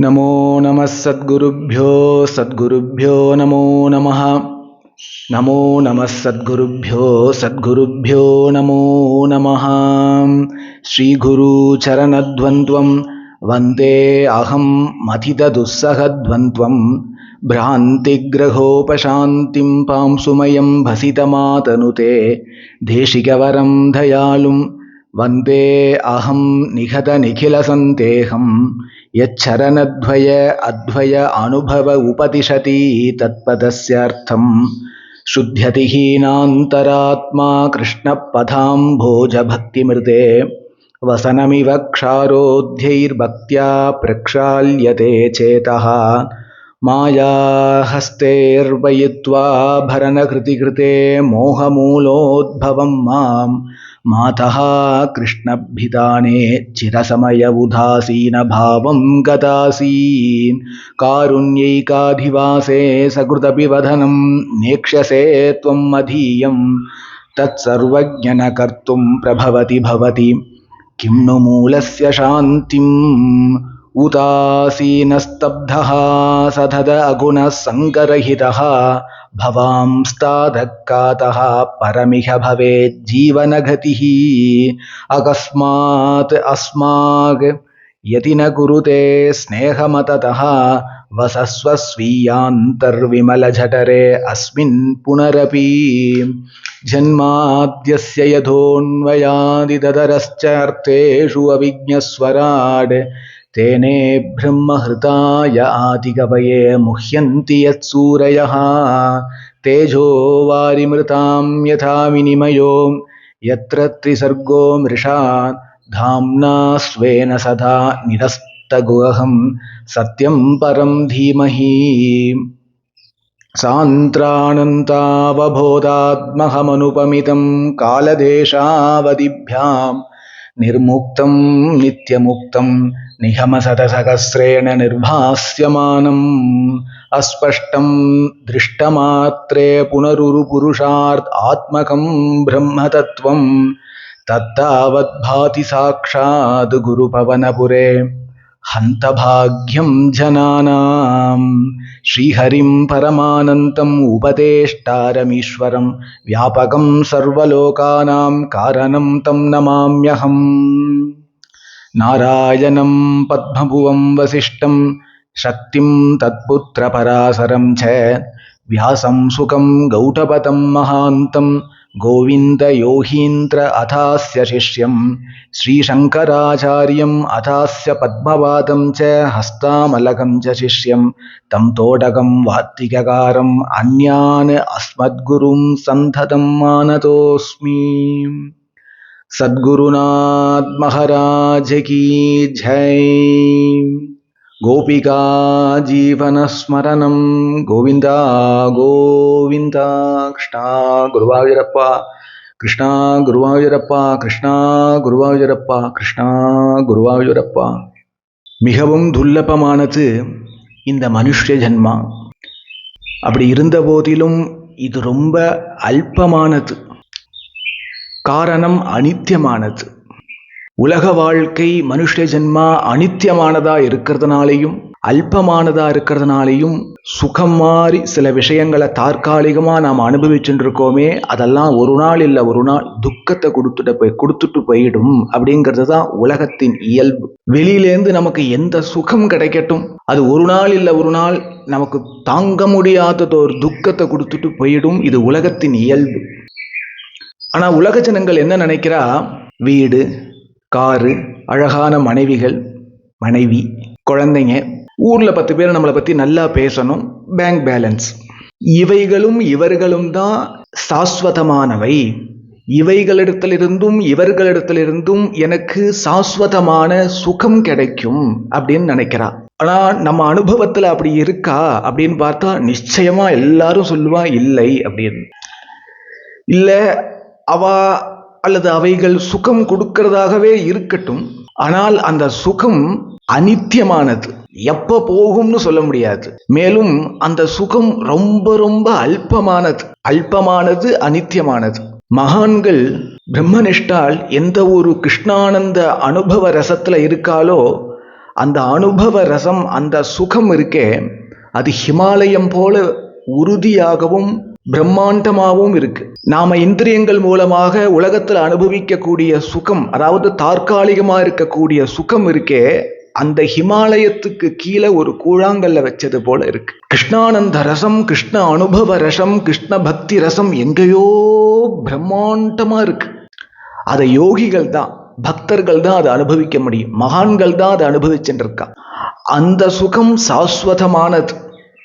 नमो नमः सद्गुरुभ्यो सद्गुरुभ्यो नमो नमः नमो नमः सद्गुरुभ्यो सद्गुरुभ्यो नमो नमः श्रीगुरुचरणद्वन्द्वं वन्दे अहं मथितदुस्सहद्वन्द्वं भ्रान्तिग्रहोपशान्तिं पांसुमयं भसितमातनुते देशिकवरं दयालुं वन्दे अहं निखतनिखिलसन्देहं यच्छरणद्वय अद्वय अनुभव उपदिशति तत्पदस्यार्थं। शुद्ध्यतिहीनान्तरात्मा कृष्णपदाम्भोजभक्तिमृते। वसनमिव क्षारोध्यैर्भक्त्या प्रक्षाल्यते चेतः। मायाहस्तैर्वयित्वा भरणकृतिकृते मोहमूलोद्भवं माँ मातः कृष्णभिधाने चिरसमय उदासीनभावं गतासीन् कारुण्यैकाधिवासे सकृदपि वदनं नेक्ष्यसे त्वं मदीयं। तत्सर्वज्ञनकर्तुं प्रभवति भवति। किं नु मूलस्य शान्तिम्? उदासीनस्तब्धः, सधद अगुणः सङ्गरहितः भवांस्तादक्कातः परमिह भवेत् जीवनगतिः अकस्मात् अस्माग् यति न कुरुते स्नेहमततः वसस्व स्वीयान्तर्विमलजठरे अस्मिन् पुनरपि। जन्माद्यस्य यथोन्वयादिदतरश्चार्थेषु अभिज्ञस्वराड् तेने ब्रह्महृताय आदिकवये मुह्यन्ति यत्सूरयः तेजो वारिमृतां यथा विनिमयो यत्र त्रिसर्गो मृषा धाम्ना स्वेन सदा निरस्तगुहं सत्यं परं धीमहि सान्त्रानन्तावबोधात्महमनुपमितं कालदेशावधिभ्यां निर्मुक्तं नित्यमुक्तं निगमशतसहस्रेण निर्भास्यमानम् अस्पष्टं दृष्टमात्रे पुनरुरुपुरुषार्थ आत्मकं ब्रह्मतत्त्वं तत्तावद्भाति साक्षात् गुरुपवनपुरे हन्तभाग्यं जनानां श्रीहरिं परमानन्तम् उपदेष्टारमीश्वरं व्यापकं सर्वलोकानां कारणं तं नमाम्यहम् நாராயணம் பத்மபுவம் வசிஷ்டம் சக்திம் தத்புத்திர பராசரம் ச வியாசம் சுகம் கௌடபதம் மகாந்தம் கோவிந்த யோகீந்திர அதாஸ்ய சிஷ்யம் ஸ்ரீசங்கராச்சாரியம் அதாஸ்ய பத்மவாதம் ச ஹஸ்தாமலகம் ச சிஷ்யம் தம் தோடகம் வாத்திககாரம் அந்யான் அஸ்மத்குரும் சந்ததம் மானதோஸ்மி சத்குருநாத் மகாராஜ கீ ஜெய். கோபிகா ஜீவனஸ்மரணம் கோவிந்தா கோவிந்தா. கிருஷ்ணா குருவாயூரப்பா. கிருஷ்ணா குருவாயூரப்பா. கிருஷ்ணா குருவாயூரப்பா. கிருஷ்ணா குருவாயூரப்பா. மிகவும் துர்லபமானது இந்த மனுஷ ஜென்மா. அப்படி இருந்த போதிலும் இது ரொம்ப அல்பமானது. காரணம் அனித்தியமானது உலக வாழ்க்கை மனுஷ ஜென்மா அனித்தியமானதா இருக்கிறதுனாலையும் அல்பமானதா இருக்கிறதுனாலையும் சுகம் மாறி சில விஷயங்களை தற்காலிகமாக நாம் அனுபவிச்சுட்டு இருக்கோமே அதெல்லாம் ஒரு நாள் இல்லை ஒரு நாள் துக்கத்தை கொடுத்துட்டு போய் கொடுத்துட்டு போயிடும் அப்படிங்கிறது தான் உலகத்தின் இயல்பு. வெளியிலேருந்து நமக்கு எந்த சுகம் கிடைக்கட்டும் அது ஒரு நாள் இல்லை ஒரு நாள் நமக்கு தாங்க முடியாதது ஒரு துக்கத்தை கொடுத்துட்டு போயிடும் இது உலகத்தின் இயல்பு. ஆனா உலக ஜனங்கள் என்ன நினைக்கிறா? வீடு காரு அழகான மனைவிகள் மனைவி குழந்தைங்க ஊர்ல பத்து பேர் நம்மளை பத்தி நல்லா பேசணும். Bank balance. இவைகளும் இவர்களும் தான் சாஸ்வதமானவை. இவைகளிடத்திலிருந்தும் இவர்களிடத்திலிருந்தும் எனக்கு சாஸ்வதமான சுகம் கிடைக்கும் அப்படின்னு நினைக்கிறா. ஆனா நம்ம அனுபவத்துல அப்படி இருக்கா? அப்படின்னு பார்த்தா நிச்சயமா எல்லாரும் சொல்லுவா இல்லை அப்படின்னு. இல்லை அவா அல்லது அவைகள் சுகம் கொடுக்கிறதாகவே இருக்கட்டும் ஆனால் அந்த சுகம் அனித்தியமானது. எப்ப போகும்னு சொல்ல முடியாது. மேலும் அந்த சுகம் ரொம்ப ரொம்ப அல்பமானது. அல்பமானது அனித்தியமானது. மகான்கள் பிரம்மனிஷ்டால் எந்த ஒரு கிருஷ்ணானந்த அனுபவ ரசத்துல இருக்காலோ அந்த அனுபவ ரசம் அந்த சுகம் இருக்கே அது ஹிமாலயம் போல உறுதியாகவும் பிரம்மாண்டமாகவும் இருக்கு. நாம இந்திரியங்கள் மூலமாக உலகத்தில் அனுபவிக்கக்கூடிய சுகம் அதாவது தற்காலிகமாக இருக்கக்கூடிய சுகம் இருக்கே அந்த ஹிமாலயத்துக்கு கீழே ஒரு கூழாங்கல்ல வச்சது போல இருக்கு. கிருஷ்ணானந்த ரசம் கிருஷ்ண அனுபவ ரசம் கிருஷ்ண பக்தி ரசம் எங்கேயோ பிரம்மாண்டமா இருக்கு. அதை யோகிகள் தான் பக்தர்கள் தான் அதை அனுபவிக்க முடியும். மகான்கள் தான் அதை அனுபவிச்சுட்டு அந்த சுகம் சாஸ்வதமானது.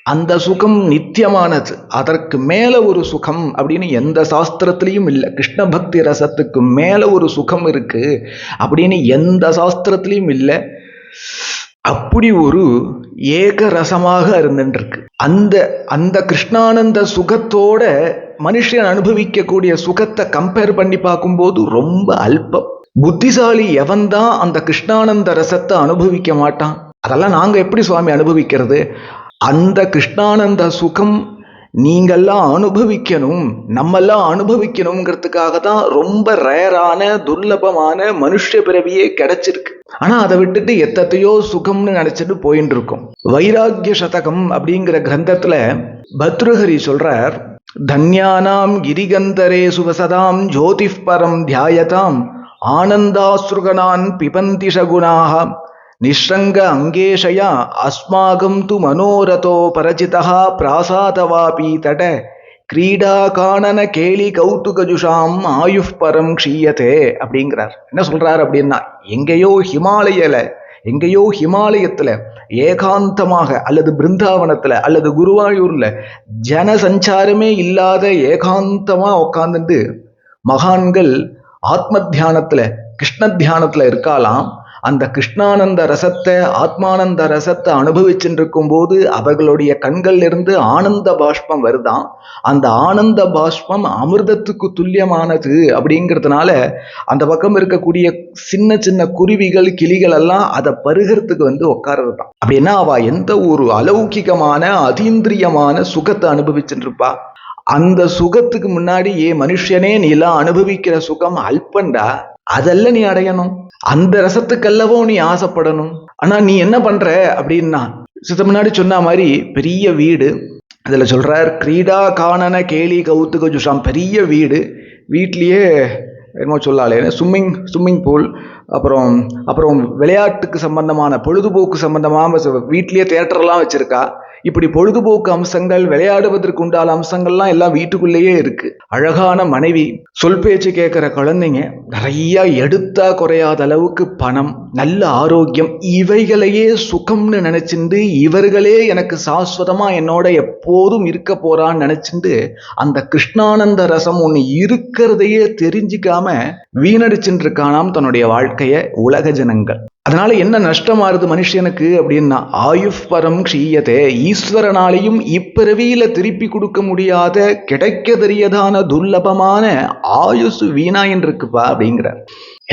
அந்த சுகம் நித்தியமானது. அதற்கு மேலே ஒரு சுகம் அப்படின்னு எந்த சாஸ்திரத்திலையும் இல்லை. கிருஷ்ண பக்தி ரசத்துக்கு மேலே ஒரு சுகம் இருக்குது அப்படின்னு எந்த சாஸ்திரத்திலையும் இல்லை. அப்படி ஒரு ஏக ரசமாக இருந்துருக்கு அந்த அந்த கிருஷ்ணானந்த சுகத்தோட மனுஷன் அனுபவிக்கக்கூடிய சுகத்தை கம்பேர் பண்ணி பார்க்கும்போது ரொம்ப அல்பம். புத்திசாலி எவன்தான் அந்த கிருஷ்ணானந்த ரசத்தை அனுபவிக்க மாட்டான்? அதெல்லாம் நாங்கள் எப்படி சுவாமி அனுபவிக்கிறது? அந்த கிருஷ்ணானந்த சுகம் நீங்கள்லாம் அனுபவிக்கணும் நம்மெல்லாம் அனுபவிக்கணுங்கிறதுக்காக தான் ரொம்ப ரேரான துர்லபமான மனுஷ பிறவியே கிடைச்சிருக்கு. ஆனா அதை விட்டுட்டு எத்தத்தையோ சுகம்னு நினைச்சிட்டு போயின்னு இருக்கும் வைராக்கிய சதகம் அப்படிங்கிற கிரந்தத்துல பத்ருஹரி சொல்றார் தன்யானாம் கிரிகந்தரே சுவசதாம் ஜோதிஷ்பரம் தியாயதாம் ஆனந்தாசுருகனான் பிபந்தி சகுணாக நிஷங்க அங்கேஷயா அஸ்மாகம் து மனோரதோ பரஜிதா பிராசாதவாபி தட. கிரீடா காணன கேலி கௌதுகஜுஷாம் ஆயுஷ் பரம் க்ஷீயத்தே அப்படிங்கிறார். என்ன சொல்றார் அப்படின்னா எங்கேயோ ஹிமாலயல எங்கேயோ ஹிமாலயத்தில் ஏகாந்தமாக அல்லது பிருந்தாவனத்தில் அல்லது குருவாயூர்ல ஜனசஞ்சாரமே இல்லாத ஏகாந்தமாக உட்காந்துட்டு மகான்கள் ஆத்ம தியானத்தில் கிருஷ்ண தியானத்தில் இருக்கலாம் அந்த கிருஷ்ணானந்த ரசத்தை ஆத்மானந்த ரசத்தை அனுபவிச்சுருக்கும் போது அவர்களுடைய கண்கள்லிருந்து ஆனந்த பாஷ்பம் வருதான் அந்த ஆனந்த பாஷ்பம் அமிர்தத்துக்கு துல்லியமானது அப்படிங்கிறதுனால அந்த பக்கம் இருக்கக்கூடிய சின்ன சின்ன குருவிகள் கிளிகள் எல்லாம் அதை பருகிறதுக்கு வந்து உட்கார்றது தான் அப்படின்னா அவ எந்த ஒரு அலௌகிகமான அதீந்திரியமான சுகத்தை அனுபவிச்சுட்டு இருப்பா அந்த சுகத்துக்கு முன்னாடி ஏ மனுஷனே நீலாம் அனுபவிக்கிற சுகம் அல்பண்டா? அதெல்லாம் நீ அடையணும். அந்த ரசத்துக்கல்லவோ நீ ஆசைப்படணும். ஆனா நீ என்ன பண்ற? அப்படின்னா சித்த முன்னாடி சொன்ன மாதிரி பெரிய வீடு. அதில் சொல்றார் கிரீடா காணன கேலி கௌத்துக ஜுஷாம். பெரிய வீடு. வீட்லேயே என்னமோ சொல்லாலே ஸ்விம்மிங் ஸ்விம்மிங் பூல் அப்புறம் அப்புறம் விளையாட்டுக்கு சம்பந்தமான பொழுதுபோக்கு சம்பந்தமாக வீட்லேயே தேட்டர்லாம் வச்சிருக்கா. இப்படி பொழுதுபோக்கு அம்சங்கள் விளையாடுவதற்கு உண்டான அம்சங்கள்லாம் எல்லாம் வீட்டுக்குள்ளேயே இருக்கு. அழகான மனைவி சொல் பேச்சு கேட்குற குழந்தைங்க நிறைய எடுத்தா குறையாத அளவுக்கு பணம் நல்ல ஆரோக்கியம் இவைகளையே சுகம்னு நினைச்சிண்டு இவர்களே எனக்கு சாஸ்வதமா என்னோட எப்போதும் இருக்க போறான்னு நினைச்சிண்டு அந்த கிருஷ்ணானந்த ரசம் ஒன்று இருக்கிறதையே தெரிஞ்சிக்காம வீணடிச்சுட்டு இருக்கானாம் தன்னுடைய வாழ்க்கைய உலக ஜனங்கள். அதனால என்ன நஷ்டமாறுது மனுஷனுக்கு அப்படின்னா ஆயுஷ் பரம் க்ஷீயதே ஈஸ்வரனாலையும் இப்பிறவியில திருப்பி கொடுக்க முடியாத கிடைக்க தெரியதான துர்லபமான ஆயுசு வீணாயின் இருக்குப்பா அப்படிங்கிறார்.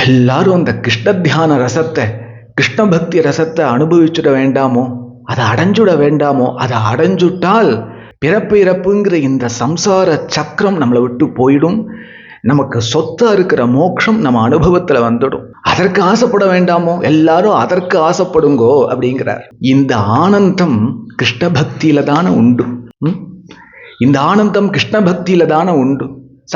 எல்லாரும் அந்த கிருஷ்ண தியான ரசத்தை கிருஷ்ண பக்தி ரசத்தை அனுபவிச்சுட வேண்டாமோ அதை அடைஞ்சுட வேண்டாமோ அதை அடைஞ்சுட்டால் பிறப்பு இறப்புங்கிற இந்த சம்சார சக்கரம் நம்மளை விட்டு போயிடும். நமக்கு சொத்தா இருக்கிற மோட்சம் நம்ம அனுபவத்துல வந்துடும். அதற்கு ஆசைப்பட வேண்டாமோ? எல்லாரும் அதற்கு ஆசைப்படுங்கோ? அப்படிங்கிறார். இந்த ஆனந்தம் கிருஷ்ண பக்தியில தானே உண்டு. இந்த ஆனந்தம் கிருஷ்ண பக்தியில தானே உண்டு.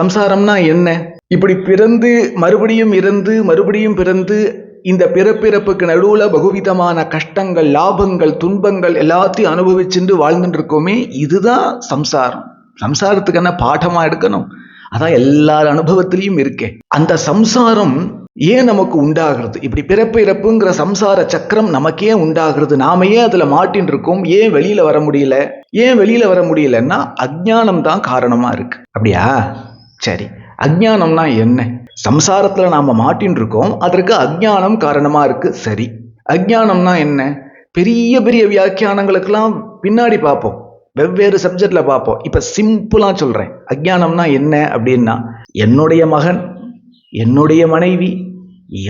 சம்சாரம்னா என்ன? இப்படி பிறந்து மறுபடியும் இறந்து மறுபடியும் பிறந்து இந்த பிறப்பிறப்புக்கு நடுவுல பகுவிதமான கஷ்டங்கள் லாபங்கள் துன்பங்கள் எல்லாத்தையும் அனுபவிச்சுட்டு வாழ்ந்துட்டு இருக்கோமே இதுதான் சம்சாரம். சம்சாரத்துக்கு என்ன பாடமா எடுக்கணும்? அதான் எல்லார் அனுபவத்திலையும் இருக்கே. அந்த சம்சாரம் ஏன் நமக்கு உண்டாகிறது? இப்படி பிறப்பு இறப்புங்கிற சம்சார சக்கரம் நமக்கே உண்டாகிறது. நாம ஏன் அதில் மாட்டின்னு இருக்கோம் ஏன் வெளியில வர முடியல? ஏன் வெளியில வர முடியலன்னா அஜ்ஞானம் தான் காரணமா இருக்கு. அப்படியா? சரி. அஜ்ஞானம்னா என்ன? சம்சாரத்துல நாம மாட்டின்னு இருக்கோம் அதற்கு அஜ்ஞானம் காரணமா இருக்கு. சரி. அஜ்ஞானம்னா என்ன? பெரிய பெரிய வியாக்கியானங்களுக்கெல்லாம் பின்னாடி பார்ப்போம். வெவ்வேறு சப்ஜெக்ட்ல பார்ப்போம். இப்ப சிம்பிளா சொல்றேன். அஜ்ஞானம்னா என்ன அப்படின்னா என்னுடைய மகன் என்னுடைய மனைவி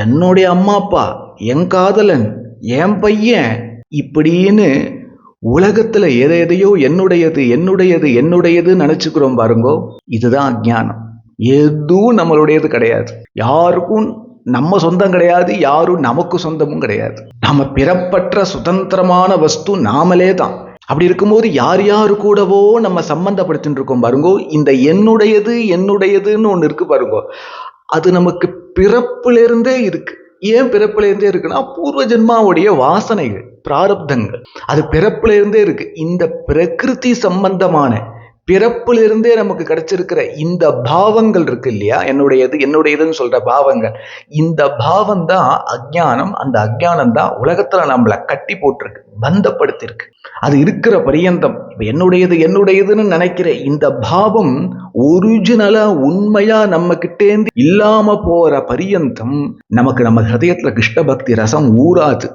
என்னுடைய அம்மா அப்பா என் காதலன் என் பையன் இப்படின்னு உலகத்துல எதை எதையோ என்னுடையது என்னுடையது என்னுடையது நினைச்சுக்கிறோம் பாருங்கோ இதுதான் அஜ்ஞானம் எதுவும் நம்மளுடையது கிடையாது. யாருக்கும் நம்ம சொந்தம் கிடையாது யாரும் நமக்கு சொந்தமும் கிடையாது. நம்ம பிறப்பற்ற சுதந்திரமான வஸ்து நாமளே தான் அப்படி இருக்கும்போது யார் யாரு கூடவோ நம்ம சம்மந்தப்படுத்தின்னு இருக்கோம் பாருங்கோ. இந்த என்னுடையது என்னுடையதுன்னு ஒன்று இருக்கு பாருங்கோ. அது நமக்கு பிறப்பிலிருந்தே இருக்கு. ஏன் பிறப்பிலிருந்தே இருக்குன்னா பூர்வ ஜென்மாவுடைய வாசனைகள் பிராரப்தங்கள். அது பிறப்பிலிருந்தே இருக்கு. இந்த பிரகிருதி சம்பந்தமான பிறப்பிலிருந்தே நமக்கு கிடைச்சிருக்கிற இந்த பாவங்கள் இருக்கு இல்லையா? என்னுடையது என்னுடையதுன்னு சொல்ற பாவங்கள். இந்த பாவம் தான் அஜ்ஞானம் அந்த அஜ்ஞானம் தான் உலகத்துல நம்மளை கட்டி போட்டிருக்கு பந்தப்படுத்திருக்கு அது இருக்கிற பரியந்தம். இப்ப என்னுடையது என்னுடையதுன்னு நினைக்கிற இந்த பாவம் ஒரிஜினலா உண்மையா நம்ம கிட்டேந்து இல்லாம போற பரியந்தம் நமக்கு நம்ம ஹதயத்துல கிருஷ்ண பக்தி ரசம் ஊறாது.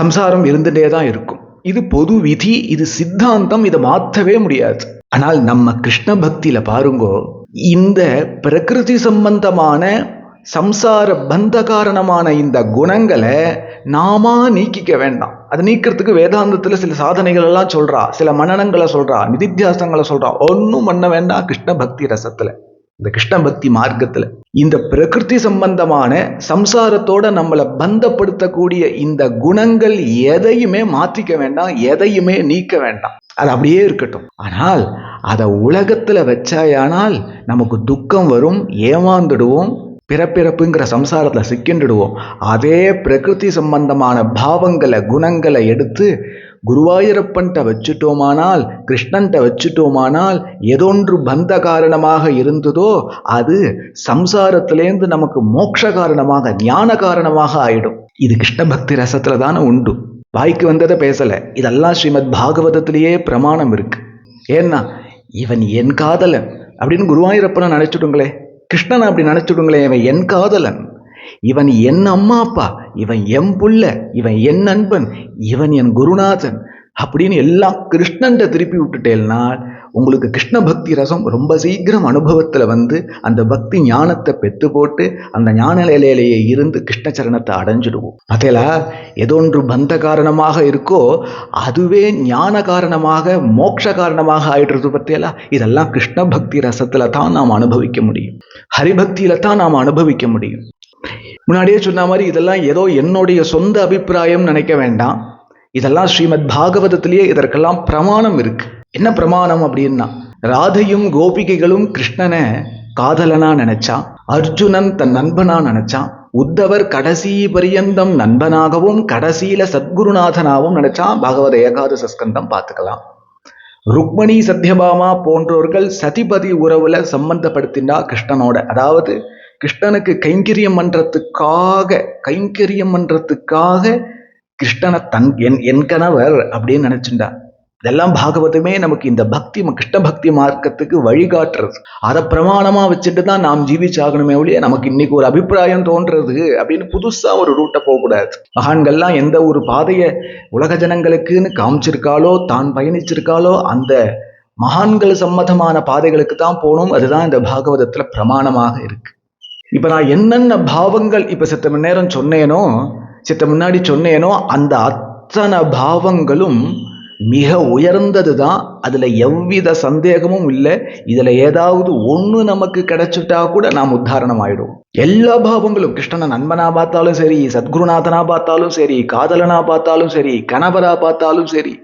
சம்சாரம் இருந்துட்டே தான் இருக்கும். இது பொது விதி இது சித்தாந்தம் இதை மாற்றவே முடியாது. ஆனால் நம்ம கிருஷ்ண பக்தியில பாருங்கோ இந்த பிரகிருதி சம்பந்தமான சம்சார பந்த காரணமான இந்த குணங்களை நாம நீக்கிக்க வேண்டாம். அதை நீக்கிறதுக்கு வேதாந்தத்தில் சில சாதனைகள் எல்லாம் சொல்றா சில மனநங்களை சொல்றா நிதித்தியாசங்களை சொல்றா. ஒன்றும் பண்ண வேண்டாம் கிருஷ்ண பக்தி ரசத்துல இந்த கிருஷ்ண பக்தி மார்க்கத்துல. இந்த பிரகிருதி சம்பந்தமான சம்சாரத்தோட நம்மளை பந்தப்படுத்தக்கூடிய இந்த குணங்கள் எதையுமே மாற்றிக்க வேண்டாம் எதையுமே நீக்க வேண்டாம். அது அப்படியே இருக்கட்டும். ஆனால் அதை உலகத்தில் வச்சாயானால் நமக்கு துக்கம் வரும் ஏமாந்துடுவோம் பிறப்பிறப்புங்கிற சம்சாரத்தில் சிக்கின்றுடுவோம். அதே பிரகிருதி சம்பந்தமான பாவங்களை குணங்களை எடுத்து குருவாயூரப்பன்ட்ட வச்சுட்டோமானால் கிருஷ்ணன்ட்ட வச்சுட்டோமானால் எதொன்று பந்த காரணமாக இருந்ததோ அது சம்சாரத்திலேருந்து நமக்கு மோட்ச காரணமாக ஞான காரணமாக ஆயிடும். இது கிருஷ்ண பக்தி ரசத்துல தானே உண்டு. வாய்க்கு வந்ததை பேசலை. இதெல்லாம் ஸ்ரீமத் பாகவதத்திலேயே பிரமாணம் இருக்கு. ஏன்னா இவன் என் காதலன் அப்படின்னு குருவாயூரப்பனை நினைச்சுடுங்களே கிருஷ்ணன் அப்படி நினைச்சுடுங்களே இவன் என் காதலன். இவன் என் அம்மா அப்பா. இவன் என் புள்ள இவன் என் நண்பன் இவன் என் குருநாதன் அப்படின்னு எல்லாம் கிருஷ்ணன்ட்ட திருப்பி விட்டுட்டேன்னா உங்களுக்கு கிருஷ்ண பக்தி ரசம் ரொம்ப சீக்கிரம் அனுபவத்தில் வந்து அந்த பக்தி ஞானத்தை பெத்து போட்டு அந்த ஞான நிலையிலேயே இருந்து கிருஷ்ண சரணத்தை அடைஞ்சிடுவோம். பார்த்தேலா ஏதோன்று பந்த காரணமாக இருக்கோ அதுவே ஞான காரணமாக மோட்ச காரணமாக ஆயிடுறது பற்றியலா இதெல்லாம் கிருஷ்ண பக்தி ரசத்தில் தான் நாம் அனுபவிக்க முடியும். ஹரிபக்தியில தான் நாம் அனுபவிக்க முடியும். முன்னாடியே சொன்ன மாதிரி இதெல்லாம் ஏதோ என்னுடைய சொந்த அபிப்பிராயம் நினைக்க வேண்டாம். இதெல்லாம் ஸ்ரீமத் பாகவதத்திலேயே இதற்கெல்லாம் பிரமாணம் இருக்கு. என்ன பிரமாணம் அப்படின்னா ராதையும் கோபிகைகளும் கிருஷ்ணனை காதலனா நினைச்சான் அர்ஜுனன் தன் நண்பனா நினைச்சான் உத்தவர் கடைசி பரியந்தம் நண்பனாகவும் கடைசியில சத்குருநாதனாகவும் நினைச்சான் பாகவத ஏகாதச ஸ்கந்தம் பார்த்துக்கலாம். ருக்மணி சத்யபாமா போன்றவர்கள் சதிபதி உறவுல சம்பந்தப்படுத்தினா கிருஷ்ணனோட அதாவது கிருஷ்ணனுக்கு கைங்கரியம் பண்றதுக்காக கைங்கரியம் பண்றதுக்காக கிருஷ்ணனை தன் என் என் கணவர் அப்படின்னு நினைச்சுண்டா இதெல்லாம் பாகவதமே நமக்கு இந்த பக்தி கிருஷ்ண பக்தி மார்க்கத்துக்கு வழிகாட்டுறது. அதை பிரமாணமா வச்சுட்டு தான் நாம் ஜீவிச்சாகணுமே ஒழிய நமக்கு இன்னைக்கு ஒரு அபிப்பிராயம் தோன்றது அப்படின்னு புதுசா ஒரு ரூட்டை போகக்கூடாது. மகான்கள்லாம் எந்த ஒரு பாதையை உலக ஜனங்களுக்குன்னு காமிச்சிருக்காளோ தான் பயணிச்சிருக்காளோ அந்த மகான்கள் சம்மதமான பாதைகளுக்கு தான் போகணும். அதுதான் இந்த பாகவதத்துல பிரமாணமாக இருக்கு. இப்போ நான் என்னென்ன பாவங்கள் இப்போ சித்த மணி நேரம் சொன்னேனோ சித்த முன்னாடி சொன்னேனோ அந்த அத்தனை பாவங்களும் மிக உயர்ந்தது தான் அதில் எவ்வித சந்தேகமும் இல்லை. இதில் ஏதாவது ஒன்று நமக்கு கிடைச்சிட்டா கூட நாம் உத்தாரணம் ஆயிடுவோம் எல்லா பாவங்களும் கிருஷ்ணனை நண்பனா பார்த்தாலும் சரி சத்குருநாதனா பார்த்தாலும் சரி காதலனா பார்த்தாலும் சரி கணவரா பார்த்தாலும் சரி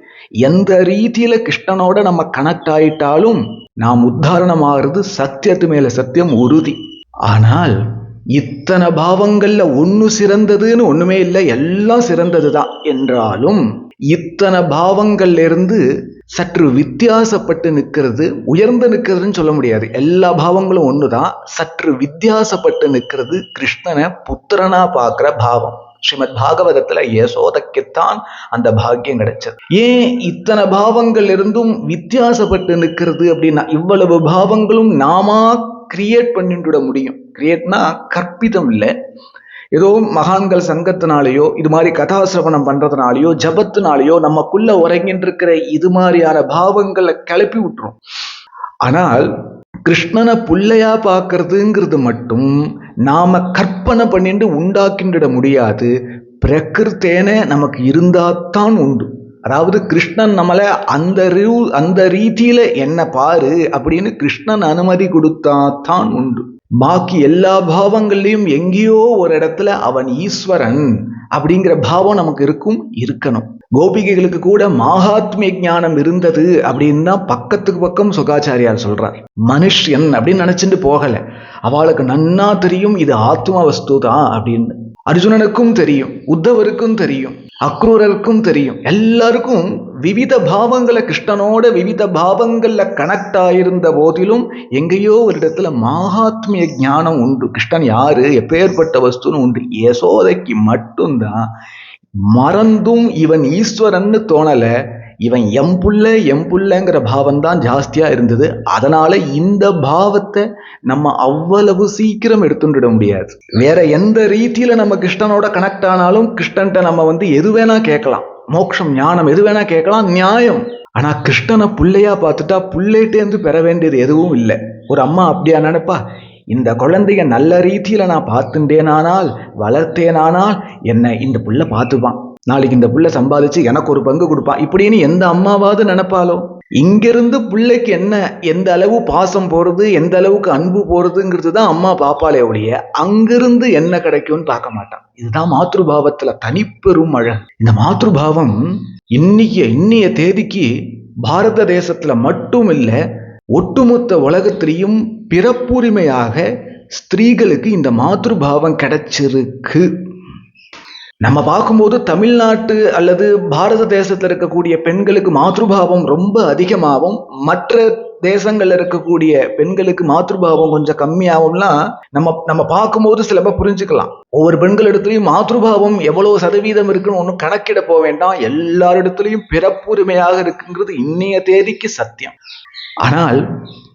எந்த ரீதியில கிருஷ்ணனோட நம்ம கனெக்ட் ஆயிட்டாலும் நாம் உத்தாரணம் ஆகிறது சத்தியத்து மேல சத்தியம் உறுதி. ஆனால் இத்தனை பாவங்கள்ல ஒன்று சிறந்ததுன்னு ஒண்ணுமே இல்லை எல்லாம் சிறந்தது தான் என்றாலும் இத்தனை பாவங்கள்ல இருந்து சற்று வித்தியாசப்பட்டு நிற்கிறது உயர்ந்து நிற்கிறதுன்னு சொல்ல முடியாது. எல்லா பாவங்களும் ஒண்ணுதான் சற்று வித்தியாசப்பட்டு நிற்கிறது கிருஷ்ணனை புத்திரனா பார்க்குற பாவம். ஸ்ரீமத் பாகவதத்துல யசோதைக்குத்தான் அந்த பாக்கியம் கிடைச்சது. ஏன் இத்தனை பாவங்கள் இருந்தும் வித்தியாசப்பட்டு நிற்கிறது அப்படின்னா இவ்வளவு பாவங்களும் நாமா கிரியேட் பண்ணிட்டுட முடியும். கிரியேட்னா கற்பிதம் இல்லை. ஏதோ மகான்கள் சங்கத்தினாலேயோ இது மாதிரி கதாசிரவணம் பண்றதுனாலயோ ஜபத்தினாலேயோ நமக்குள்ள உறங்கிட்டு இருக்கிற இது மாதிரியான பாவங்களை கிளப்பி விட்டுரும். ஆனால் கிருஷ்ணனை புள்ளையா பார்க்கறதுங்கிறது மட்டும் நாம கற்பனை பண்ணிட்டு உண்டாக்கிண்டிட முடியாது. பிரகிருத்தேன நமக்கு இருந்தாத்தான் உண்டு. அதாவது கிருஷ்ணன் நம்மளை அந்த அந்த ரீதியில என்ன பாரு அப்படின்னு கிருஷ்ணன் அனுமதி கொடுத்தாத்தான் உண்டு. பாக்கி எல்லா பாவங்கள்லையும் எங்கேயோ ஒரு இடத்துல அவன் ஈஸ்வரன். அப்படிங்கிற பாவம் நமக்கு இருக்கும் இருக்கணும். கோபிகைகளுக்கு கூட மகாத்மிய ஞானம் இருந்தது அப்படின்னா பக்கத்துக்கு பக்கம் சுகாச்சாரியார் சொல்றார். மனுஷன் அப்படின்னு நினைச்சிட்டு போகல. அவளுக்கு நன்னா தெரியும் இது ஆத்ம வஸ்து தான் அப்படின்னு. அர்ஜுனனுக்கும் தெரியும் உத்தவருக்கும் தெரியும். அக்ரூரருக்கும் தெரியும். எல்லாருக்கும் விவித பாவங்களை கிருஷ்ணனோட விவித பாவங்களில் கனெக்ட் ஆயிருந்த போதிலும் எங்கேயோ ஒரு இடத்துல மகாத்மிய ஞானம் உண்டு. கிருஷ்ணன் யாரு? எப்பேற்பட்ட வஸ்துன்னு உண்டு. யசோதைக்கு மட்டும்தான். மறந்தும் இவன் ஈஸ்வரன்னு தோணலை. இவன் எம்புள்ள எம்புள்ளங்கிற பாவம் தான் ஜாஸ்தியாக இருந்தது. அதனால இந்த பாவத்தை நம்ம அவ்வளவு சீக்கிரம் எடுத்துட முடியாது. வேற எந்த ரீதியில நம்ம கிருஷ்ணனோட கனெக்ட் ஆனாலும் கிருஷ்ணன்ட்ட நம்ம வந்து எது வேணா கேட்கலாம். மோட்சம் ஞானம் எது வேணா கேட்கலாம். நியாயம். ஆனா கிருஷ்ணனை புள்ளையா பார்த்துட்டா புள்ளைட்டேந்து பெற வேண்டியது எதுவும் இல்லை. ஒரு அம்மா அப்படியா நினைப்பா இந்த குழந்தைய நல்ல ரீதியில நான் பார்த்துட்டேனானால் வளர்த்தேனானால் என்ன இந்த புள்ள பார்த்துப்பான். நாளைக்கு இந்த புள்ள சம்பாதிச்சு எனக்கு ஒரு பங்கு கொடுப்பான் இப்படின்னு எந்த அம்மாவாவது நினைப்பாலோ இங்கிருந்து பிள்ளைக்கு என்ன எந்த அளவு பாசம் போறது எந்த அளவுக்கு அன்பு போறதுங்கிறது தான் அம்மா பாப்பாலே ஒழிய அங்கிருந்து என்ன கிடைக்கும்னு பார்க்க மாட்டான். இதுதான் மாத்ருபாவத்துல தனிப்பெரும் அழகு. இந்த மாத்ருபாவம் இன்னைக்கு இன்னைய தேதிக்கு பாரத தேசத்துல மட்டும் இல்ல ஒட்டுமொத்த உலகத்திலையும் பிறப்புரிமையாக ஸ்திரீகளுக்கு இந்த மாத்ருபாவம் கிடைச்சிருக்கு. நம்ம பார்க்கும்போது தமிழ்நாட்டு அல்லது பாரத தேசத்தில் இருக்கக்கூடிய பெண்களுக்கு மாத்ருபாவம் ரொம்ப அதிகமாகவும் மற்ற தேசங்கள்ல இருக்கக்கூடிய பெண்களுக்கு மாத்ருபாவம் கொஞ்சம் கம்மியாகும்லாம் நம்ம நம்ம பார்க்கும்போது சிலப்ப புரிஞ்சுக்கலாம். ஒவ்வொரு பெண்கள் இடத்துலையும் மாத்ருபாவம் எவ்வளவு சதவீதம் இருக்குன்னு ஒன்றும் கணக்கிட போக வேண்டாம். எல்லாரிடத்துலையும் பிறப்புரிமையாக இருக்குங்கிறது இன்னைய தேதிக்கு சத்தியம். ஆனால்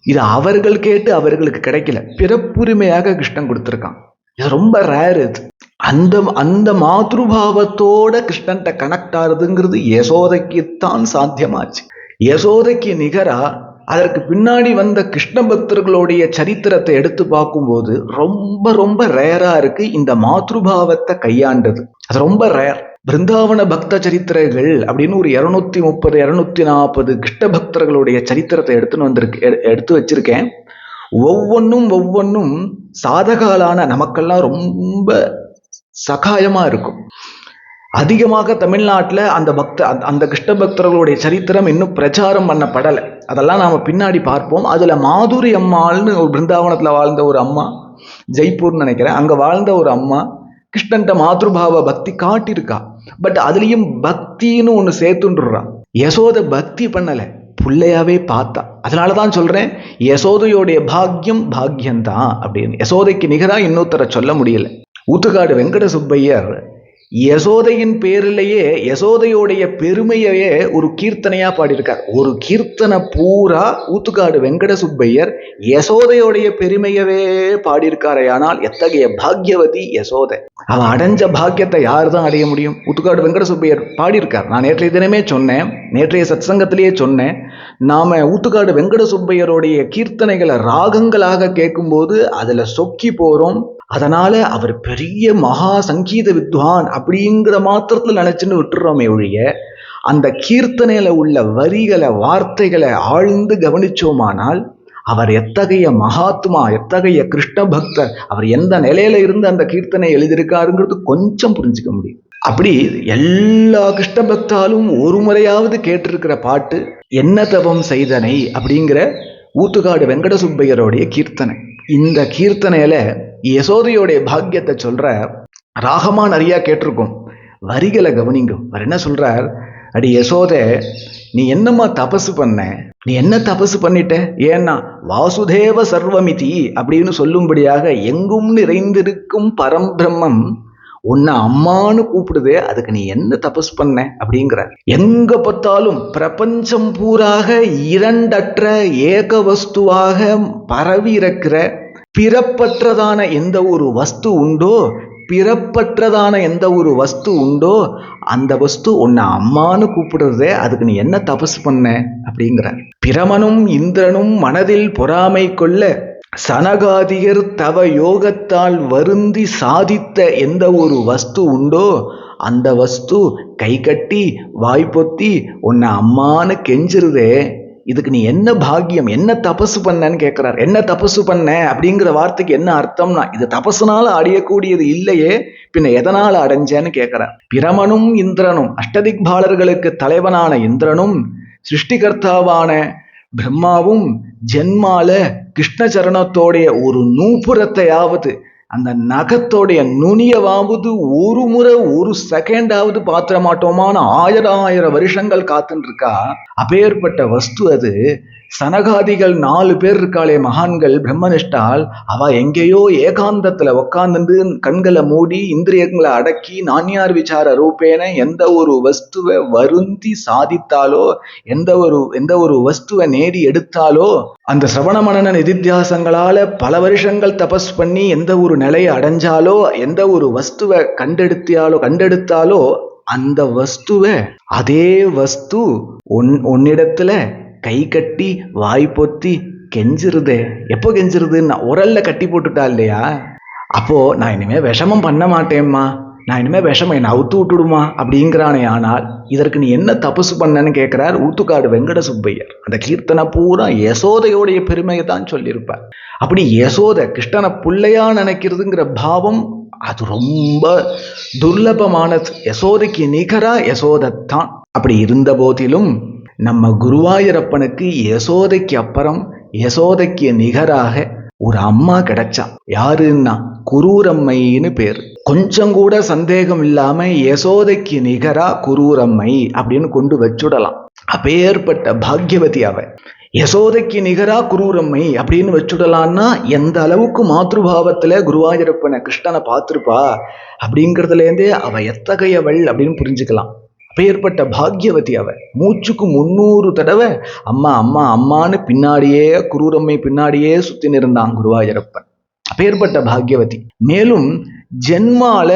இது அவர்கள் கேட்டு அவர்களுக்கு கிடைக்கல. பிறப்புரிமையாக கிருஷ்ணன் கொடுத்துருக்கான். இது ரொம்ப ரேர் இது. அந்த அந்த மாத்ருபாவத்தோட கிருஷ்ணன்ட்ட கனெக்ட் ஆகுதுங்கிறது யசோதைக்குத்தான் சாத்தியமாச்சு. யசோதைக்கு நிகரா அதற்கு பின்னாடி வந்த கிருஷ்ண பக்தர்களுடைய சரித்திரத்தை எடுத்து பார்க்கும்போது ரொம்ப ரொம்ப ரேரா இருக்கு இந்த மாத்ருபாவத்தை கையாண்டது. அது ரொம்ப ரேர் பிருந்தாவன பக்த சரித்திரங்கள் அப்படின்னு ஒரு இரநூத்தி முப்பது இரநூத்தி நாற்பது கிருஷ்ண பக்தர்களுடைய சரித்திரத்தை எடுத்துன்னு வந்திருக்கு எடுத்து வச்சிருக்கேன். ஒவ்வொன்றும் ஒவ்வொன்றும் சாதகாலான நமக்கெல்லாம் ரொம்ப சகாயமாக இருக்கும். அதிகமாக தமிழ்நாட்டில் அந்த பக்த அந்த கிருஷ்ண பக்தர்களுடைய சரித்திரம் இன்னும் பிரச்சாரம் பண்ணப்படலை. அதெல்லாம் நாம் பின்னாடி பார்ப்போம். அதில் மாதுரி அம்மாள்னு ஒரு பிருந்தாவனத்தில் வாழ்ந்த ஒரு அம்மா ஜெய்ப்பூர்னு நினைக்கிறேன். அங்கே வாழ்ந்த ஒரு அம்மா கிருஷ்ணன்ட்ட மாத்ருபாவ பக்தி காட்டியிருக்கா. பட் அதுலேயும் பக்தின்னு ஒன்று சேர்த்துன்றான் யசோத பக்தி பண்ணலை பிள்ளையாவே பார்த்தா. அதனால தான் சொல்கிறேன் யசோதையோடைய பாக்கியம் பாக்கியம்தான் அப்படின்னு. யசோதைக்கு நிகராக இன்னொருத்தரை சொல்ல முடியல. ஊத்துக்காடு வெங்கட சுப்பையர் யசோதையின் பேரிலேயே யசோதையோடைய பெருமையவே ஒரு கீர்த்தனையா பாடியிருக்கார். ஒரு கீர்த்தனை பூரா ஊத்துக்காடு வெங்கட சுப்பையர் யசோதையோடைய பெருமையவே பாடியிருக்காரே. ஆனால் எத்தகைய பாக்யவதி யசோதை? அவன் அடைஞ்ச பாக்கியத்தை யார் தான் அடைய முடியும்? ஊத்துக்காடு வெங்கட சுப்பையர் பாடியிருக்கார். நான் நேற்றைய தினமே சொன்னேன் நேற்றைய சத்சங்கத்திலேயே சொன்னேன் நாம ஊத்துக்காடு வெங்கட சுப்பையருடைய கீர்த்தனைகளை ராகங்களாக கேட்கும்போது அதுல சொக்கி போறோம் அதனால அவர் பெரிய மகா சங்கீத வித்வான் அப்படிங்கிற மாத்திரத்தில் நினைச்சுன்னு விட்டுறோமே ஒழிய அந்த கீர்த்தனையில உள்ள வரிகளை வார்த்தைகளை ஆழ்ந்து கவனிச்சோமானால் அவர் எத்தகைய மகாத்மா எத்தகைய கிருஷ்ண பக்தர் அவர் எந்த நிலையில இருந்து அந்த கீர்த்தனை எழுதியிருக்காருங்கிறது கொஞ்சம் புரிஞ்சுக்க முடியும். அப்படி எல்லா கிருஷ்ண பக்தாலும் ஒரு முறையாவது கேட்டிருக்கிற பாட்டு என்ன தவம் செய்தனை? அப்படிங்கிற ஊத்துக்காடு வெங்கட சுப்பையருடைய கீர்த்தனை. இந்த கீர்த்தனையில யசோதையோடைய பாக்கியத்தை சொல்ற ராகமா நிறைய கேட்டிருக்கோம். வரிகளை கவனிங்க. அவர் என்ன சொல்றார்? அடி யசோதை நீ என்னம்மா தபசு பண்ண? நீ என்ன தபசு பண்ணிட்ட? ஏன்னா வாசுதேவ சர்வமிதி அப்படின்னு சொல்லும்படியாக எங்கும் நிறைந்திருக்கும் பரம்பிரம்மம் உன்னை அம்மானு கூப்பிடுதே அதுக்கு நீ என்ன தபஸ் பண்ண அப்படிங்கிற எங்க பார்த்தாலும் பிரபஞ்சம் பூராக இரண்டற்ற ஏக வஸ்துவாக பரவி இருக்கிற பிறப்பற்றதான எந்த ஒரு வஸ்து உண்டோ பிறப்பற்றதான எந்த ஒரு வஸ்து உண்டோ அந்த வஸ்து உன்னை அம்மானு கூப்பிடுறதே அதுக்கு நீ என்ன தபஸ் பண்ண அப்படிங்கிற பிரமனும் இந்திரனும் மனதில் பொறாமை கொள்ள சனகாதிகர் தவ யோகத்தால் வருந்தி சாதித்த எந்த ஒரு வஸ்து உண்டோ அந்த வஸ்து கை கட்டி வாய்ப்பொத்தி உன்னை அம்மானு கெஞ்சிருதே. இதுக்கு நீ என்ன பாக்கியம் என்ன தபசு பண்ணன்னு கேட்குறாரு என்ன தபசு பண்ண அப்படிங்கிற வார்த்தைக்கு என்ன அர்த்தம்னா இது தபசுனால அடையக்கூடியது இல்லையே பின்ன எதனால் அடைஞ்சேன்னு கேட்குறார் பிரமனும் இந்திரனும் அஷ்டதிக்பாலர்களுக்கு தலைவனான இந்திரனும் சிருஷ்டிகர்த்தாவான பிரம்மாவும் ஜென்மால கிருஷ்ண சரணத்தோடைய ஒரு நூப்புறத்தையாவது அந்த நகத்தோடைய நுனியவாவது ஒரு முறை ஒரு செகண்டாவது பாத்திர மாட்டோமான ஆயிரம் ஆயிரம் வருஷங்கள் காத்துன்னு இருக்கா? அப்பேற்பட்ட வஸ்து அது. சனகாதிகள் நாலு பேர் இருக்காளே மகான்கள் பிரம்மனிஷ்டால். அவ எங்கேயோ ஏகாந்தத்துல உக்காந்துட்டு கண்களை மூடி இந்திரியங்களை அடக்கி நான்யார் விசார ரூபேன எந்த ஒரு வஸ்துவை வருந்தி சாதித்தாலோ எந்த ஒரு எந்த ஒரு வஸ்துவை நேடி எடுத்தாலோ அந்த சிரவண மனன நிதித்தியாசங்களால பல வருஷங்கள் தபஸ் பண்ணி எந்த ஒரு நிலையை அடைஞ்சாலோ எந்த ஒரு வஸ்துவை கண்டெடுத்தியாலோ கண்டெடுத்தாலோ அந்த வஸ்துவை அதே வஸ்து உன் உன்னிடத்துல கை கட்டி வாய் பொத்தி கெஞ்சிருதே எப்போ கெஞ்சிருதுன்னு உரல்ல கட்டி போட்டுட்டா இல்லையா? அப்போ நான் இனிமே விஷமம் பண்ண மாட்டேம்மா. நான் இனிமே விஷமம் என்னை அவுத்து விட்டுடுமா? அப்படிங்கிறானே ஆனால் இதற்கு நீ என்ன தபசு பண்ணன்னு கேட்குறார் ஊத்துக்காடு வெங்கட சுப்பையர். அந்த கீர்த்தனை பூரா யசோதையோடைய பெருமையை தான் சொல்லியிருப்பார். அப்படி யசோதை கிருஷ்ணனை புள்ளையா நினைக்கிறதுங்கிற பாவம் அது ரொம்ப துர்லபமானது. யசோதைக்கு நிகரா தான் அப்படி இருந்த போதிலும் நம்ம குருவாயூரப்பனுக்கு யசோதைக்கு அப்புறம் யசோதைக்கு நிகராக ஒரு அம்மா கிடைச்சா. யாருன்னா குரூரம்மைன்னு பேர். கொஞ்சம் கூட சந்தேகம் இல்லாம யசோதைக்கு நிகரா குரூரம்மை அப்படின்னு கொண்டு வச்சுடலாம். அப்பேற்பட்ட பாக்யவதி அவ. யசோதைக்கு நிகரா குரூரம்மை அப்படின்னு வச்சுடலான்னா எந்த அளவுக்கு மாத்ருபாவத்துல குருவாயூரப்பனை கிருஷ்ணனை பார்த்திருப்பா? அப்படிங்கிறதுலேருந்தே அவ எத்தகையவள் அப்படின்னு புரிஞ்சுக்கலாம். அப்பேற்பட்ட பாக்யவதி அவ மூச்சுக்கு முன்னூறு தடவை அம்மா அம்மா அம்மான்னு பின்னாடியே குரூரம்மை பின்னாடியே சுத்தி நிறந்தான் குருவாயூரப்பன். அப்பேற்பட்ட பாக்யவதி. மேலும் ஜென்மால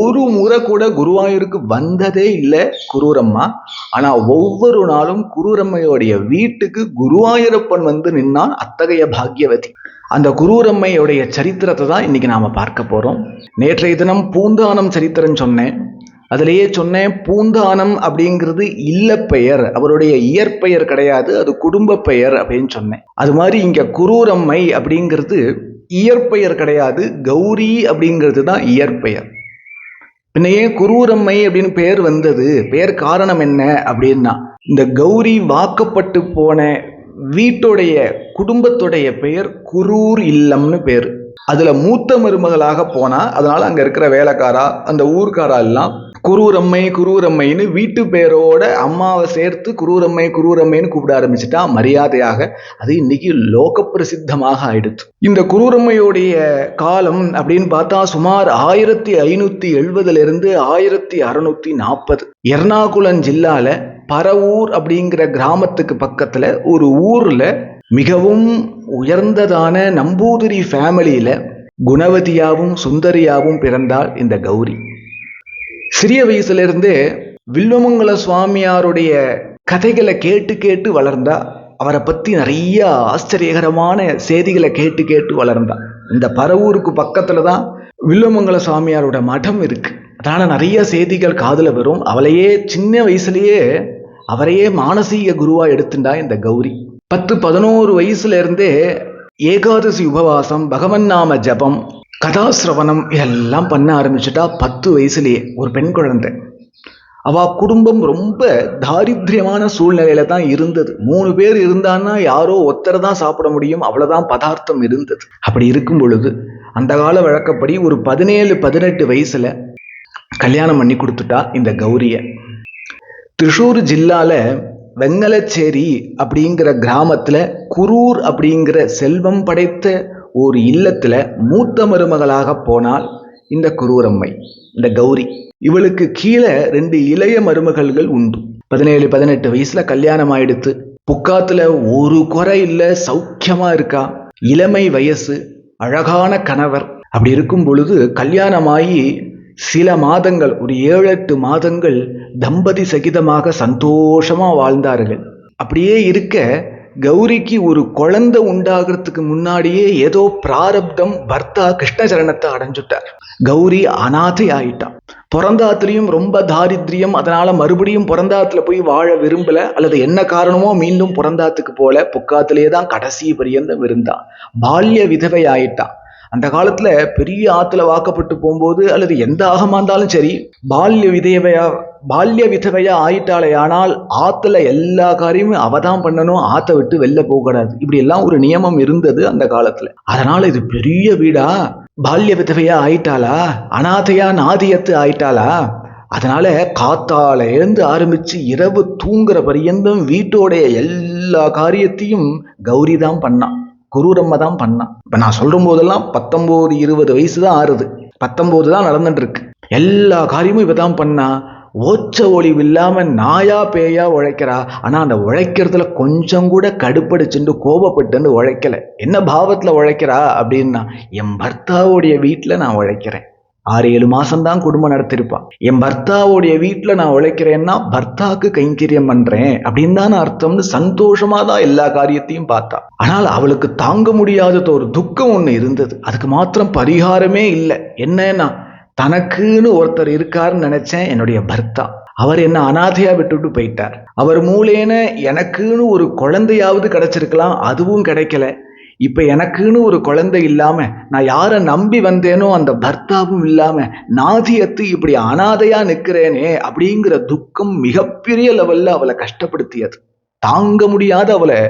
ஒரு முறை கூட குருவாயூருக்கு வந்ததே இல்லை குரூரம்மா. ஆனா ஒவ்வொரு நாளும் குரூரம்மையோடைய வீட்டுக்கு குருவாயூரப்பன் வந்து நின்னான் அத்தகைய பாக்யவதி. அந்த குரூரம்மையுடைய சரித்திரத்தை தான் இன்னைக்கு நாம பார்க்க போறோம். நேற்றைய தினம் பூந்தானம் சரித்திரம் சொன்னேன். அதிலேயே சொன்னேன் பூந்தானம் அப்படிங்கிறது இல்லப்பெயர் அவருடைய இயற்பெயர் கிடையாது அது குடும்ப பெயர் அப்படின்னு சொன்னேன். அது மாதிரி இங்க குரூரம்மை அப்படிங்கிறது இயற்பெயர் கிடையாது கௌரி அப்படிங்கிறது தான் இயற்பெயர். பின்ன ஏன் குரூரம்மை அப்படின்னு பெயர் வந்தது? பெயர் காரணம் என்ன அப்படின்னா இந்த கௌரி வாக்கப்பட்டு போன வீட்டுடைய குடும்பத்துடைய பெயர் குரூர் இல்லம்னு பேர். அதுல மூத்த மருமகளாக போனா அதனால அங்க இருக்கிற வேலைக்காரா அந்த ஊர்க்காரா எல்லாம் குரூரம்மை குரூரம்மைன்னு வீட்டு பேரோட அம்மாவை சேர்த்து குரூரம்மை குரூரம்மைன்னு கூப்பிட ஆரம்பிச்சுட்டா மரியாதையாக அது இன்னைக்கு லோக பிரசித்தமாக ஆயிடுச்சு இந்த குரூரம்மையுடைய காலம் அப்படின்னு பார்த்தா சுமார் ஆயிரத்தி ஐநூத்தி எழுபதுல இருந்து ஆயிரத்தி அறுநூத்தி நாற்பது. எர்ணாகுளம் ஜில்லால பரவூர் அப்படிங்கிற கிராமத்துக்கு பக்கத்துல ஒரு ஊர்ல மிகவும் உயர்ந்ததான நம்பூதிரி ஃபேமிலியில குணவதியாவும் சுந்தரியாவும் பிறந்தாள் இந்த கௌரி. சிறிய வயசுலேருந்தே வில்வமங்கல சுவாமியாருடைய கதைகளை கேட்டு கேட்டு வளர்ந்தா அவரை பற்றி நிறைய ஆச்சரியகரமான செய்திகளை கேட்டு கேட்டு வளர்ந்தா. இந்த பரவூருக்கு பக்கத்தில் தான் வில்வமங்கல சுவாமியாரோட மடம் இருக்குது அதனால் நிறைய செய்திகள் காதில் வரும். அவளையே சின்ன வயசுலேயே அவரையே மானசீக குருவாக எடுத்துண்டா இந்த கௌரி. பத்து பதினோரு வயசுலேருந்தே ஏகாதசி உபவாசம் பகவன் நாம ஜபம் கதாசிரவணம் எல்லாம் பண்ண ஆரம்பிச்சிட்டா பத்து வயசுலேயே ஒரு பெண் குழந்தை. அவ குடும்பம் ரொம்ப தாரித்ரியமான சூழ்நிலையில தான் இருந்தது. மூணு பேர் இருந்தான்னா யாரோ ஒருத்தரை தான் சாப்பிட முடியும் அவ்வளோதான் பதார்த்தம் இருந்தது. அப்படி இருக்கும் பொழுது அந்த கால வழக்கப்படி ஒரு பதினேழு பதினெட்டு வயசுல கல்யாணம் பண்ணி கொடுத்துட்டா இந்த கௌரியை. திருஷூர் ஜில்லால வெங்கலச்சேரி அப்படிங்கிற கிராமத்துல குரூர் அப்படிங்கிற செல்வம் படைத்த ஒரு இல்லத்தில் மூத்த மருமகளாக போனால் இந்த குரூரம்மை இந்த கௌரி. இவளுக்கு கீழே ரெண்டு இளைய மருமகள்கள் உண்டு. பதினேழு பதினெட்டு வயசுல கல்யாணம் ஆயிடுத்து புக்காத்துல ஒரு குறை இல்லை சௌக்கியமா இருக்கா? இளமை வயசு அழகான கணவர். அப்படி இருக்கும் பொழுது கல்யாணமாகி சில மாதங்கள் ஒரு ஏழு எட்டு மாதங்கள் தம்பதி சகிதமாக சந்தோஷமா வாழ்ந்தார்கள். அப்படியே இருக்க கௌரிக்கு ஒரு குழந்தை உண்டாகிறதுக்கு முன்னாடியே ஏதோ பிராரப்தம் பர்த்தா கிருஷ்ணச்சரணத்தை அடைஞ்சுட்டார். கௌரி அனாதை ஆயிட்டான் பிறந்தாத்துலயும் ரொம்ப தாரித்ரியம் அதனால மறுபடியும் பிறந்தாத்துல போய் வாழ விரும்பல அல்லது என்ன காரணமோ மீண்டும் பிறந்தாத்துக்கு போல புக்காத்திலேயே தான் கடைசி பரியந்தம் இருந்தான் பால்ய விதவை ஆயிட்டான் அந்த காலத்துல பெரிய ஆத்துல வாக்கப்பட்டு போகும்போது அல்லது எந்த ஆகமா இருந்தாலும் சரி பால்ய விதவையா பால்ய விதவையா ஆயிட்டாளே ஆனால் ஆத்துல எல்லா காரியமும் அவ தான் பண்ணணும் ஆத்த விட்டு வெளில போகக்கூடாது இப்படி எல்லாம் ஒரு நியமம் இருந்தது அந்த காலத்துல. அதனால இது பெரிய வீடா? பால்ய விதவையா ஆயிட்டாளா? அனாதையா நாதியத்து ஆயிட்டாளா? அதனால காத்தால எழுந்து ஆரம்பிச்சு இரவு தூங்குற பரியந்தம் வீட்டோடைய எல்லா காரியத்தையும் கௌரி தான் பண்ணான் குரூரம்மா தான் பண்ணான் இப்ப நான் சொல்லும் போதெல்லாம் பத்தொன்பது இருபது வயசு தான் ஆறுது. பத்தொன்பது தான் நடந்துட்டு இருக்கு. எல்லா காரியமும் இவ தான் பண்ணா. ஓச்ச ஒளிவு இல்லாம நாயா பேயா உழைக்கிறா. ஆனா அந்த உழைக்கிறதுல கொஞ்சம் கூட கடுப்படிச்சுண்டு கோபப்பட்டுன்னு உழைக்கல. என்ன பாவத்துல உழைக்கிறா அப்படின்னா என் பர்த்தாவுடைய வீட்டுல நான் உழைக்கிறேன். ஆறு ஏழு மாசம்தான் குடும்பம் நடத்திருப்பான் என் பர்த்தாவுடைய வீட்டில் நான் உழைக்கிறேன்னா பர்த்தாக்கு கைங்கரியம் பண்றேன் அப்படின்னு தான் அர்த்தம்னு சந்தோஷமா தான் எல்லா காரியத்தையும் பார்த்தா. ஆனால் அவளுக்கு தாங்க முடியாதது ஒரு துக்கம் ஒன்று இருந்தது. அதுக்கு மாத்திரம் பரிகாரமே இல்லை. என்னன்னா தனக்குன்னு ஒருத்தர் இருக்காருன்னு நினைச்சேன் என்னுடைய பர்த்தா. அவர் என்ன அனாதையா விட்டுட்டு போயிட்டார். அவர் மூலேன எனக்குன்னு ஒரு குழந்தையாவது கிடைச்சிருக்கலாம் அதுவும் கிடைக்கல. இப்ப எனக்குன்னு ஒரு குழந்தை இல்லாம நான் யாரை நம்பி வந்தேனோ அந்த பர்த்தாவும் இல்லாம நாதியத்து இப்படி அனாதையா நிக்கிறேனே அப்படிங்கிற துக்கம் மிகப்பெரிய லெவல்ல அவளை கஷ்டப்படுத்தியது. தாங்க முடியாத அவளை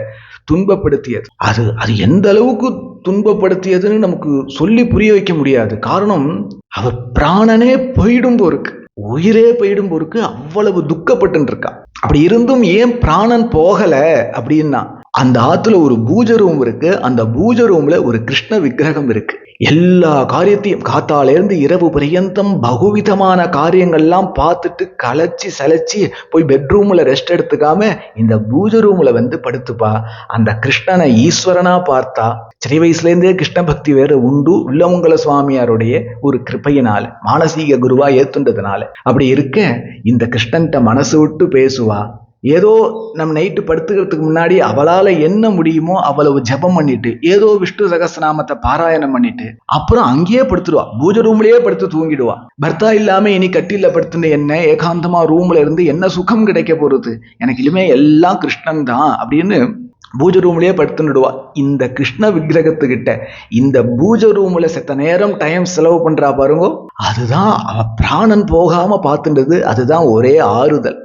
துன்பப்படுத்தியது. அது அது எந்த அளவுக்கு துன்பப்படுத்தியதுன்னு நமக்கு சொல்லி புரிய வைக்க முடியாது. காரணம் அவர் பிராணனே போயிடும் போருக்கு. உயிரே போயிடும் போருக்கு அவ்வளவு துக்கப்பட்டு இருக்கா அப்படி இருந்தும் ஏன் பிராணன் போகல அப்படின்னா அந்த ஆத்துல ஒரு பூஜ ரூம் இருக்கு. அந்த பூஜ ரூம்ல ஒரு கிருஷ்ண விக்கிரகம் இருக்கு. எல்லா காரியத்தையும் காத்தாலேருந்து இரவு பரியந்தம் பகுவிதமான காரியங்கள்லாம் பார்த்துட்டு களைச்சி சலைச்சி போய் பெட்ரூமில் ரெஸ்ட் எடுத்துக்காம இந்த பூஜை ரூமில் வந்து படுத்துப்பா. அந்த கிருஷ்ணனை ஈஸ்வரனா பார்த்தா சிறை வயசுலேருந்தே கிருஷ்ண பக்தி வேற உண்டு. உள்ளமங்கல சுவாமியாருடைய ஒரு கிருப்பையினால் மானசீக குருவா ஏத்துண்டதுனால. அப்படி இருக்க இந்த கிருஷ்ணன்ட்ட மனசு விட்டு பேசுவா. ஏதோ நம்ம நைட்டு படுத்துக்கிறதுக்கு முன்னாடி அவளால என்ன முடியுமோ அவ்வளவு ஜெபம் பண்ணிட்டு ஏதோ விஷ்ணு சகசநாமத்தை பாராயணம் பண்ணிட்டு அப்புறம் அங்கேயே படுத்துடுவா பூஜை ரூம்லயே படுத்து தூங்கிடுவா. பர்த்தா இல்லாம இனி கட்டில படுத்துன என்ன ஏகாந்தமா ரூம்ல இருந்து என்ன சுகம் கிடைக்க போறது? எனக்கு இனிமே எல்லாம் கிருஷ்ணன் தான் அப்படின்னு பூஜை ரூம்லயே படுத்துடுவா இந்த கிருஷ்ண விக்கிரகத்துக்கிட்ட இந்த பூஜை ரூம்ல செத்த நேரம் டைம் செலவு பண்றா பாருங்க. அதுதான் அவ பிராணன் போகாம பார்த்துன்றது அதுதான் ஒரே ஆறுதல்.